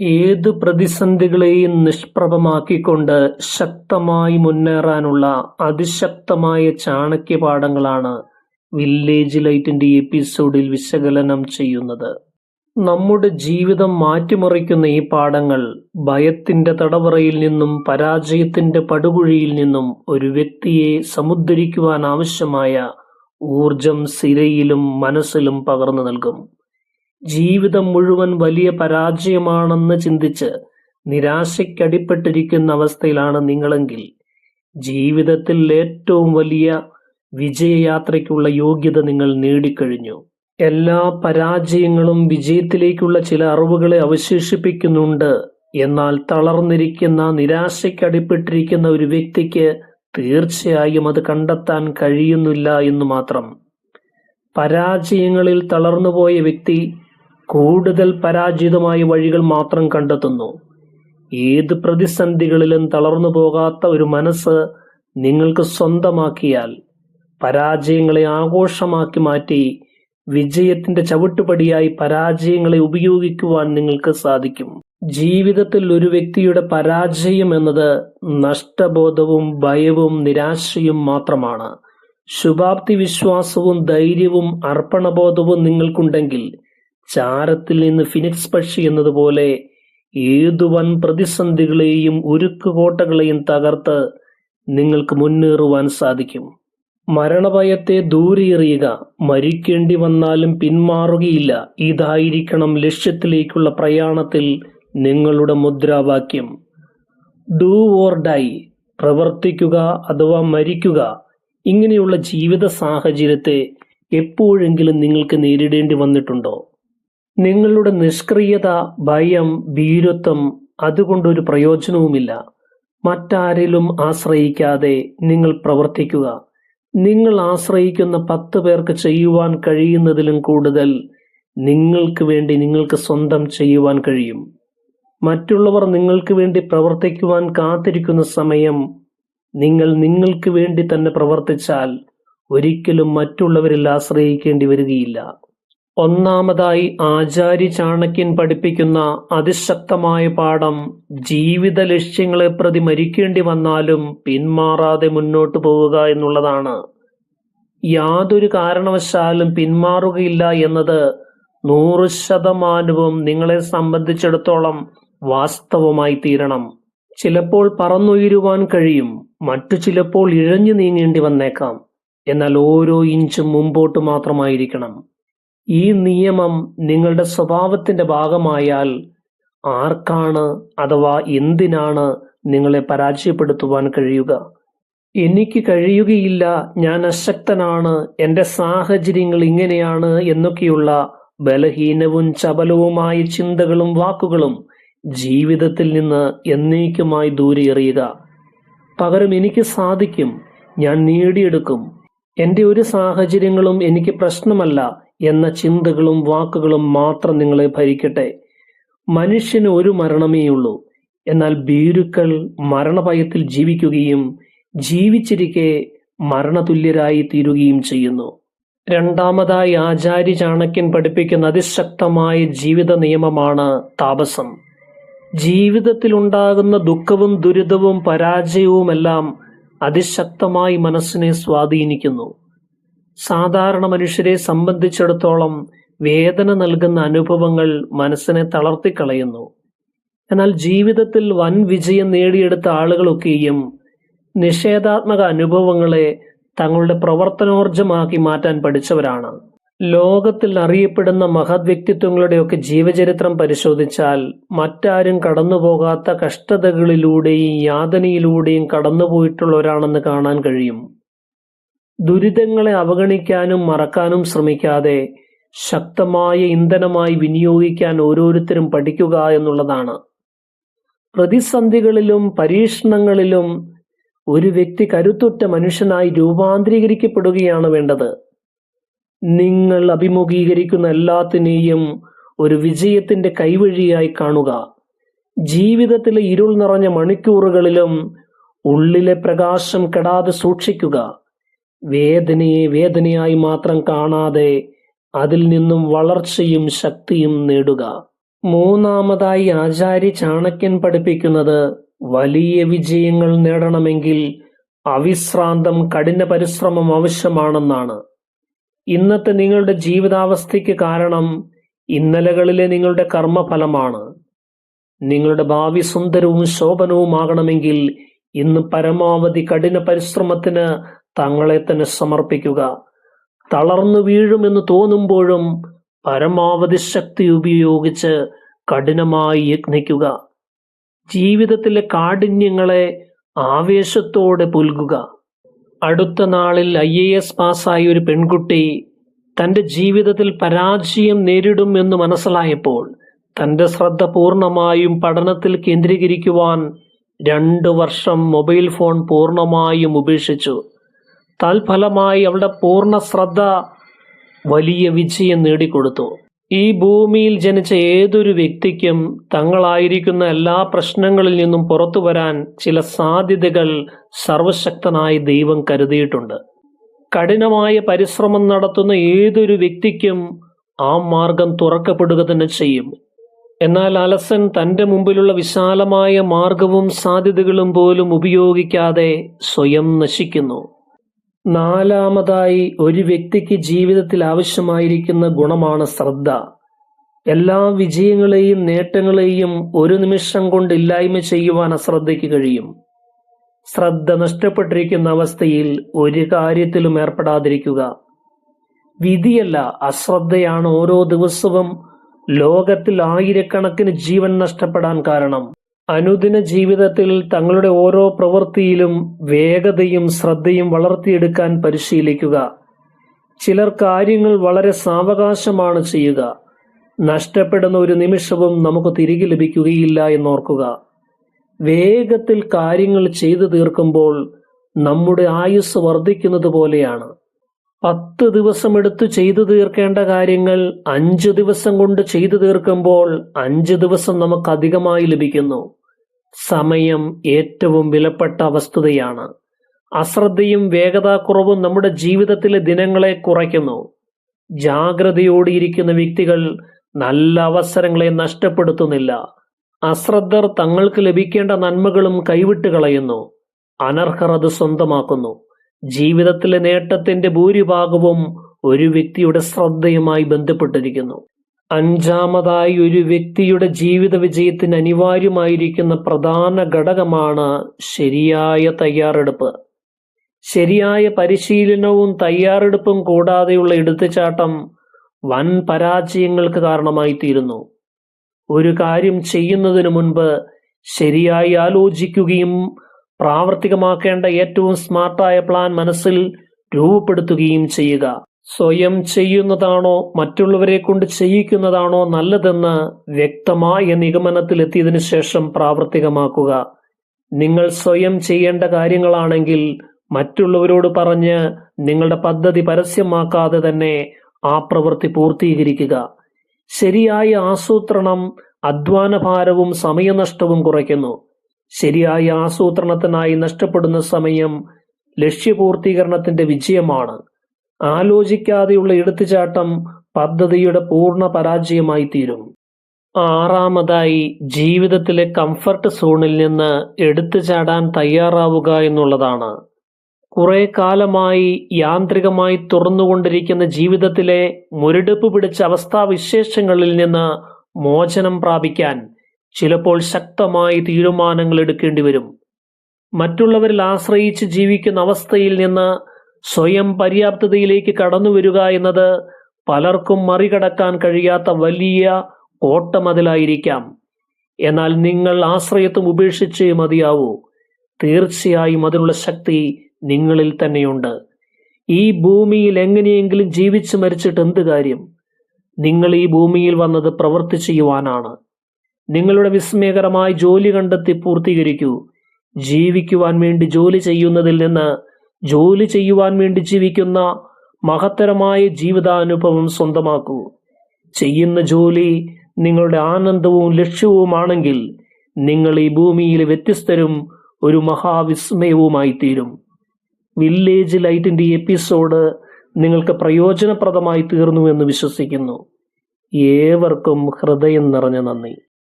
ഏത് പ്രതിസന്ധികളെയും നിഷ്പ്രഭമാക്കിക്കൊണ്ട് ശക്തമായി മുന്നേറാനുള്ള അതിശക്തമായ ചാണക്യപാഠങ്ങളാണ് വില്ലേജ് ലൈറ്റിന്റെ എപ്പിസോഡിൽ വിശകലനം ചെയ്യുന്നത്. നമ്മുടെ ജീവിതം മാറ്റിമറിക്കുന്ന ഈ പാഠങ്ങൾ ഭയത്തിന്റെ തടവറയിൽ നിന്നും പരാജയത്തിന്റെ പടുകുഴിയിൽ നിന്നും ഒരു വ്യക്തിയെ സമുദ്ധരിക്കുവാൻ ആവശ്യമായ ഊർജം സിരയിലും മനസ്സിലും പകർന്നു നൽകും. ജീവിതം മുഴുവൻ വലിയ പരാജയമാണെന്ന് ചിന്തിച്ച് നിരാശയ്ക്കടിപ്പെട്ടിരിക്കുന്ന അവസ്ഥയിലാണ് നിങ്ങളെങ്കിൽ ജീവിതത്തിൽ ഏറ്റവും വലിയ വിജയയാത്രയ്ക്കുള്ള യോഗ്യത നിങ്ങൾ നേടിക്കഴിഞ്ഞു. എല്ലാ പരാജയങ്ങളും വിജയത്തിലേക്കുള്ള ചില അറിവുകളെ അവശേഷിപ്പിക്കുന്നുണ്ട്. എന്നാൽ തളർന്നിരിക്കുന്ന നിരാശയ്ക്കടിപ്പെട്ടിരിക്കുന്ന ഒരു വ്യക്തിക്ക് തീർച്ചയായും അത് കണ്ടെത്താൻ കഴിയുന്നില്ല എന്ന് മാത്രം. പരാജയങ്ങളിൽ തളർന്നുപോയ വ്യക്തി കൂടുതൽ പരാജിതമായ വഴികൾ മാത്രം കണ്ടെത്തുന്നു. ഏത് പ്രതിസന്ധികളിലും തളർന്നു പോകാത്ത ഒരു മനസ്സ് നിങ്ങൾക്ക് സ്വന്തമാക്കിയാൽ പരാജയങ്ങളെ ആഘോഷമാക്കി മാറ്റി വിജയത്തിന്റെ ചവിട്ടുപടിയായി പരാജയങ്ങളെ ഉപയോഗിക്കുവാൻ നിങ്ങൾക്ക് സാധിക്കും. ജീവിതത്തിൽ ഒരു വ്യക്തിയുടെ പരാജയം എന്നത് നഷ്ടബോധവും ഭയവും നിരാശയും മാത്രമാണ്. ശുഭാപ്തി വിശ്വാസവും ധൈര്യവും അർപ്പണബോധവും നിങ്ങൾക്കുണ്ടെങ്കിൽ ചാരത്തിൽ നിന്ന് ഫിനിക്സ് പക്ഷി എന്നതുപോലെ ഏതു വൻ പ്രതിസന്ധികളെയും ഉരുക്കുകോട്ടകളെയും തകർത്ത് നിങ്ങൾക്ക് മുന്നേറുവാൻ സാധിക്കും. മരണഭയത്തെ ദൂരെറിയുക മരിക്കേണ്ടി വന്നാലും പിന്മാറുകയില്ല. ഇതായിരിക്കണം ലക്ഷ്യത്തിലേക്കുള്ള പ്രയാണത്തിൽ നിങ്ങളുടെ മുദ്രാവാക്യം. ഡു ഓർ ഡൈ പ്രവർത്തിക്കുക അഥവാ മരിക്കുക ഇങ്ങനെയുള്ള ജീവിത സാഹചര്യത്തെ എപ്പോഴെങ്കിലും നിങ്ങൾക്ക് നേരിടേണ്ടി വന്നിട്ടുണ്ടോ? നിങ്ങളുടെ നിഷ്ക്രിയത ഭയം ഭീരുത്വം അതുകൊണ്ടൊരു പ്രയോജനവുമില്ല. മറ്റാരിലും ആശ്രയിക്കാതെ നിങ്ങൾ പ്രവർത്തിക്കുക. നിങ്ങൾ ആശ്രയിക്കുന്ന പത്ത് പേർക്ക് ചെയ്യുവാൻ കഴിയുന്നതിലും കൂടുതൽ നിങ്ങൾക്ക് വേണ്ടി നിങ്ങൾക്ക് സ്വന്തം ചെയ്യുവാൻ കഴിയും. മറ്റുള്ളവർ നിങ്ങൾക്ക് വേണ്ടി പ്രവർത്തിക്കുവാൻ കാത്തിരിക്കുന്ന സമയം നിങ്ങൾ നിങ്ങൾക്ക് വേണ്ടി തന്നെ പ്രവർത്തിച്ചാൽ ഒരിക്കലും മറ്റുള്ളവരിൽ ആശ്രയിക്കേണ്ടി വരികയില്ല. ഒന്നാമതായി ആചാര്യ ചാണക്യൻ പഠിപ്പിക്കുന്ന അതിശക്തമായ പാഠം ജീവിത ലക്ഷ്യങ്ങളെ പ്രതി മരിക്കേണ്ടി വന്നാലും പിന്മാറാതെ മുന്നോട്ടു പോവുക എന്നുള്ളതാണ്. യാതൊരു കാരണവശാലും പിന്മാറുകയില്ല എന്നത് നൂറ് ശതമാനവും നിങ്ങളെ സംബന്ധിച്ചിടത്തോളം വാസ്തവമായി തീരണം. ചിലപ്പോൾ പറന്നുയരുവാൻ കഴിയും മറ്റു ചിലപ്പോൾ ഇഴഞ്ഞു നീങ്ങേണ്ടി വന്നേക്കാം. എന്നാൽ ഓരോ ഇഞ്ചും മുമ്പോട്ട് മാത്രമായിരിക്കണം. ഈ നിയമം നിങ്ങളുടെ സ്വഭാവത്തിന്റെ ഭാഗമായാൽ ആർക്കാണ് അഥവാ എന്തിനാണ് നിങ്ങളെ പരാജയപ്പെടുത്തുവാൻ കഴിയുക? എനിക്ക് കഴിയുകയില്ല ഞാൻ അശക്തനാണ് എന്റെ സാഹചര്യങ്ങൾ ഇങ്ങനെയാണ് എന്നൊക്കെയുള്ള ബലഹീനവും ചപലവുമായ ചിന്തകളും വാക്കുകളും ജീവിതത്തിൽ നിന്ന് എന്നേക്കുമായി ദൂരെ എറിയുക. പകരം എനിക്ക് സാധിക്കും ഞാൻ നേടിയെടുക്കും. എന്റെ ഒരു സാഹചര്യങ്ങളും എനിക്ക് പ്രശ്നമല്ല എന്ന ചിന്തകളും വാക്കുകളും മാത്രം നിങ്ങളെ ഭരിക്കട്ടെ. മനുഷ്യന് ഒരു മരണമേയുള്ളൂ. എന്നാൽ ഭീരുക്കൾ മരണഭയത്തിൽ ജീവിക്കുകയും ജീവിച്ചിരിക്കെ മരണതുല്യരായി തീരുകയും ചെയ്യുന്നു. രണ്ടാമതായി ആചാര്യ ചാണക്യൻ പഠിപ്പിക്കുന്ന അതിശക്തമായ ജീവിത നിയമമാണ് താപസം. ജീവിതത്തിലുണ്ടാകുന്ന ദുഃഖവും ദുരിതവും പരാജയവുമെല്ലാം അതിശക്തമായി മനസ്സിനെ സ്വാധീനിക്കുന്നു. സാധാരണ മനുഷ്യരെ സംബന്ധിച്ചിടത്തോളം വേദന നൽകുന്ന അനുഭവങ്ങൾ മനസ്സിനെ തളർത്തിക്കളയുന്നു. എന്നാൽ ജീവിതത്തിൽ വൻ വിജയം നേടിയെടുത്ത ആളുകളൊക്കെയും നിഷേധാത്മക അനുഭവങ്ങളെ തങ്ങളുടെ പ്രവർത്തനോർജമാക്കി മാറ്റാൻ പഠിച്ചവരാണ്. ലോകത്തിൽ അറിയപ്പെടുന്ന മഹത് വ്യക്തിത്വങ്ങളുടെയൊക്കെ ജീവചരിത്രം പരിശോധിച്ചാൽ മറ്റാരും കടന്നുപോകാത്ത കഷ്ടതകളിലൂടെയും യാതനയിലൂടെയും കടന്നുപോയിട്ടുള്ളവരാണെന്ന് കാണാൻ കഴിയും. ദുരിതങ്ങളെ അവഗണിക്കാനും മറക്കാനും ശ്രമിക്കാതെ ശക്തമായ ഇന്ധനമായി വിനിയോഗിക്കാൻ ഓരോരുത്തരും പഠിക്കുക എന്നുള്ളതാണ്. പ്രതിസന്ധികളിലും പരീക്ഷണങ്ങളിലും ഒരു വ്യക്തി കരുത്തുറ്റ മനുഷ്യനായി രൂപാന്തരീകരിക്കപ്പെടുകയാണ് വേണ്ടത്. നിങ്ങൾ അഭിമുഖീകരിക്കുന്ന എല്ലാത്തിനെയും ഒരു വിജയത്തിന്റെ കൈവഴിയായി കാണുക. ജീവിതത്തിലെ ഇരുൾ നിറഞ്ഞ മണിക്കൂറുകളിലും ഉള്ളിലെ പ്രകാശം കെടാതെ സൂക്ഷിക്കുക. വേദനയെ വേദനയായി മാത്രം കാണാതെ അതിൽ നിന്നും വളർച്ചയും ശക്തിയും നേടുക. മൂന്നാമതായി ആചാര്യ ചാണക്യൻ പഠിപ്പിക്കുന്നത് വലിയ വിജയങ്ങൾ നേടണമെങ്കിൽ അവിശ്രാന്തം കഠിന പരിശ്രമം ആവശ്യമാണെന്നാണ്. ഇന്നത്തെ നിങ്ങളുടെ ജീവിതാവസ്ഥയ്ക്ക് കാരണം ഇന്നലകളിലെ നിങ്ങളുടെ കർമ്മഫലമാണ്. നിങ്ങളുടെ ഭാവി സുന്ദരവും ശോഭനവുമാകണമെങ്കിൽ ഇന്ന് പരമാവധി കഠിന പരിശ്രമത്തിന് തങ്ങളെ തന്നെ സമർപ്പിക്കുക. തളർന്നു വീഴുമെന്ന് തോന്നുമ്പോഴും പരമാവധി ശക്തി ഉപയോഗിച്ച് കഠിനമായി യജ്ഞിക്കുക. ജീവിതത്തിലെ കാഠിന്യങ്ങളെ ആവേശത്തോടെ പുൽകുക. അടുത്ത നാളിൽ ഐ എ എസ് പാസ്സായ ഒരു പെൺകുട്ടി തന്റെ ജീവിതത്തിൽ പരാജയം നേരിടും എന്ന് മനസ്സിലായപ്പോൾ തന്റെ ശ്രദ്ധ പൂർണമായും പഠനത്തിൽ കേന്ദ്രീകരിക്കുവാൻ രണ്ട് വർഷം മൊബൈൽ ഫോൺ പൂർണമായും ഉപേക്ഷിച്ചു. തൽഫലമായി അവളുടെ പൂർണ ശ്രദ്ധ വലിയ വിജയം നേടിക്കൊടുത്തു. ഈ ഭൂമിയിൽ ജനിച്ച ഏതൊരു വ്യക്തിക്കും തങ്ങളായിരിക്കുന്ന എല്ലാ പ്രശ്നങ്ങളിൽ നിന്നും പുറത്തു വരാൻ ചില സാധ്യതകൾ സർവശക്തനായ ദൈവം കരുതിയിട്ടുണ്ട്. കഠിനമായ പരിശ്രമം നടത്തുന്ന ഏതൊരു വ്യക്തിക്കും ആ മാർഗം തുറക്കപ്പെടുക തന്നെ ചെയ്യും. എന്നാൽ അലസൻ തന്റെ മുമ്പിലുള്ള വിശാലമായ മാർഗവും സാധ്യതകളും പോലും ഉപയോഗിക്കാതെ സ്വയം നശിക്കുന്നു. നാലാമതായി ഒരു വ്യക്തിക്ക് ജീവിതത്തിൽ ആവശ്യമായിരിക്കുന്ന ഗുണമാണ് ശ്രദ്ധ. എല്ലാ വിജയങ്ങളെയും നേട്ടങ്ങളെയും ഒരു നിമിഷം കൊണ്ട് ഇല്ലായ്മ ചെയ്യുവാൻ അശ്രദ്ധയ്ക്ക് കഴിയും. ശ്രദ്ധ നഷ്ടപ്പെട്ടിരിക്കുന്ന അവസ്ഥയിൽ ഒരു കാര്യത്തിലും ഏർപ്പെടാതിരിക്കുക. വിധിയല്ല അശ്രദ്ധയാണ് ഓരോ ദിവസവും ലോകത്തിൽ ആയിരക്കണക്കിന് ജീവൻ നഷ്ടപ്പെടാൻ കാരണം. അനുദിന ജീവിതത്തിൽ തങ്ങളുടെ ഓരോ പ്രവൃത്തിയിലും വേഗതയും ശ്രദ്ധയും വളർത്തിയെടുക്കാൻ പരിശീലിക്കുക. ചിലർ കാര്യങ്ങൾ വളരെ സാവകാശമാണ് ചെയ്യുക. നഷ്ടപ്പെടുന്ന ഒരു നിമിഷവും നമുക്ക് തിരികെ ലഭിക്കുകയില്ല എന്നോർക്കുക. വേഗത്തിൽ കാര്യങ്ങൾ ചെയ്തു തീർക്കുമ്പോൾ നമ്മുടെ ആയുസ് വർദ്ധിക്കുന്നത് പോലെയാണ്. പത്ത് ദിവസം എടുത്ത് ചെയ്തു തീർക്കേണ്ട കാര്യങ്ങൾ അഞ്ച് ദിവസം കൊണ്ട് ചെയ്തു തീർക്കുമ്പോൾ അഞ്ച് ദിവസം നമുക്ക് അധികമായി ലഭിക്കുന്നു. സമയം ഏറ്റവും വിലപ്പെട്ട വസ്തുതയാണ്. അശ്രദ്ധയും വേഗതാക്കുറവും നമ്മുടെ ജീവിതത്തിലെ ദിനങ്ങളെ കുറയ്ക്കുന്നു. ജാഗ്രതയോടെയിരിക്കുന്ന വ്യക്തികൾ നല്ല അവസരങ്ങളെ നഷ്ടപ്പെടുത്തുന്നില്ല. അശ്രദ്ധർ തങ്ങൾക്ക് ലഭിക്കേണ്ട നന്മകളും കൈവിട്ട് കളയുന്നു. അനർഹർ അത് സ്വന്തമാക്കുന്നു. ജീവിതത്തിലെ നേട്ടത്തിന്റെ ഭൂരിഭാഗവും ഒരു വ്യക്തിയുടെ ശ്രദ്ധയുമായി ബന്ധപ്പെട്ടിരിക്കുന്നു. അഞ്ചാമതായി ഒരു വ്യക്തിയുടെ ജീവിത വിജയത്തിന് അനിവാര്യമായിരിക്കുന്ന പ്രധാന ഘടകമാണ് ശരിയായ തയ്യാറെടുപ്പ്. ശരിയായ പരിശീലനവും തയ്യാറെടുപ്പും കൂടാതെയുള്ള എടുത്തുചാട്ടം വൻ പരാജയങ്ങൾക്ക് കാരണമായി തീരുന്നു ഒരു കാര്യം ചെയ്യുന്നതിനു മുൻപ് ശരിയായി ആലോചിക്കുകയും പ്രാവർത്തികമാക്കേണ്ട ഏറ്റവും സ്മാർട്ടായ പ്ലാൻ മനസ്സിൽ രൂപപ്പെടുത്തുകയും ചെയ്യുക. സ്വയം ചെയ്യുന്നതാണോ മറ്റുള്ളവരെ കൊണ്ട് ചെയ്യിക്കുന്നതാണോ നല്ലതെന്ന് വ്യക്തമായ നിഗമനത്തിലെത്തിയതിനു ശേഷം പ്രാവർത്തികമാക്കുക. നിങ്ങൾ സ്വയം ചെയ്യേണ്ട കാര്യങ്ങളാണെങ്കിൽ മറ്റുള്ളവരോട് പറഞ്ഞ് നിങ്ങളുടെ പദ്ധതി പരസ്യമാക്കാതെ തന്നെ ആ പ്രവൃത്തി പൂർത്തീകരിക്കുക. ശരിയായ ആസൂത്രണം അധ്വാനഭാരവും സമയനഷ്ടവും കുറയ്ക്കുന്നു. ശരിയായ ആസൂത്രണത്തിനായി നഷ്ടപ്പെടുന്ന സമയം ലക്ഷ്യപൂർത്തീകരണത്തിന്റെ വിജയമാണ്. ആലോചിക്കാതെയുള്ള എടുത്തുചാട്ടം പദ്ധതിയുടെ പൂർണ പരാജയമായി തീരും. ആറാമതായി ജീവിതത്തിലെ കംഫർട്ട് സോണിൽ നിന്ന് എടുത്തു ചാടാൻ തയ്യാറാവുക എന്നുള്ളതാണ്. കുറെ കാലമായി യാന്ത്രികമായി തുറന്നുകൊണ്ടിരിക്കുന്ന ജീവിതത്തിലെ മുരടിപ്പ് പിടിച്ച അവസ്ഥാവിശേഷങ്ങളിൽ നിന്ന് മോചനം പ്രാപിക്കാൻ ചിലപ്പോൾ ശക്തമായി തീരുമാനങ്ങൾ എടുക്കേണ്ടി വരും. മറ്റുള്ളവരിൽ ആശ്രയിച്ച് ജീവിക്കുന്ന അവസ്ഥയിൽ നിന്ന് സ്വയം പര്യാപ്തതയിലേക്ക് കടന്നു വരിക എന്നത് പലർക്കും മറികടക്കാൻ കഴിയാത്ത വലിയ ഓട്ടമതിലായിരിക്കാം എന്നാൽ നിങ്ങൾ ആശ്രയത്വം ഉപേക്ഷിച്ച് മതിയാവൂ. തീർച്ചയായും അതിനുള്ള ശക്തി നിങ്ങളിൽ തന്നെയുണ്ട്. ഈ ഭൂമിയിൽ എങ്ങനെയെങ്കിലും ജീവിച്ചു മരിച്ചിട്ട് എന്ത് കാര്യം? നിങ്ങൾ ഈ ഭൂമിയിൽ വന്നത് പ്രവൃത്തി ചെയ്യുവാനാണ്. നിങ്ങളുടെ വിസ്മയകരമായ ജോലി കണ്ടെത്തി പൂർത്തീകരിക്കൂ. ജീവിക്കുവാൻ വേണ്ടി ജോലി ചെയ്യുന്നതിൽ നിന്ന് ജോലി ചെയ്യുവാൻ വേണ്ടി ജീവിക്കുന്ന മഹത്തരമായ ജീവിതാനുഭവം സ്വന്തമാക്കൂ. ചെയ്യുന്ന ജോലി നിങ്ങളുടെ ആനന്ദവും ലക്ഷ്യവുമാണെങ്കിൽ നിങ്ങൾ ഈ ഭൂമിയിലെ വ്യത്യസ്തരും ഒരു മഹാവിസ്മയവുമായി തീരും വില്ലേജ് ലൈറ്റിന്റെ എപ്പിസോഡ് നിങ്ങൾക്ക് പ്രയോജനപ്രദമായി തീർന്നു എന്ന് വിശ്വസിക്കുന്നു. ഏവർക്കും ഹൃദയം നിറഞ്ഞ നന്ദി.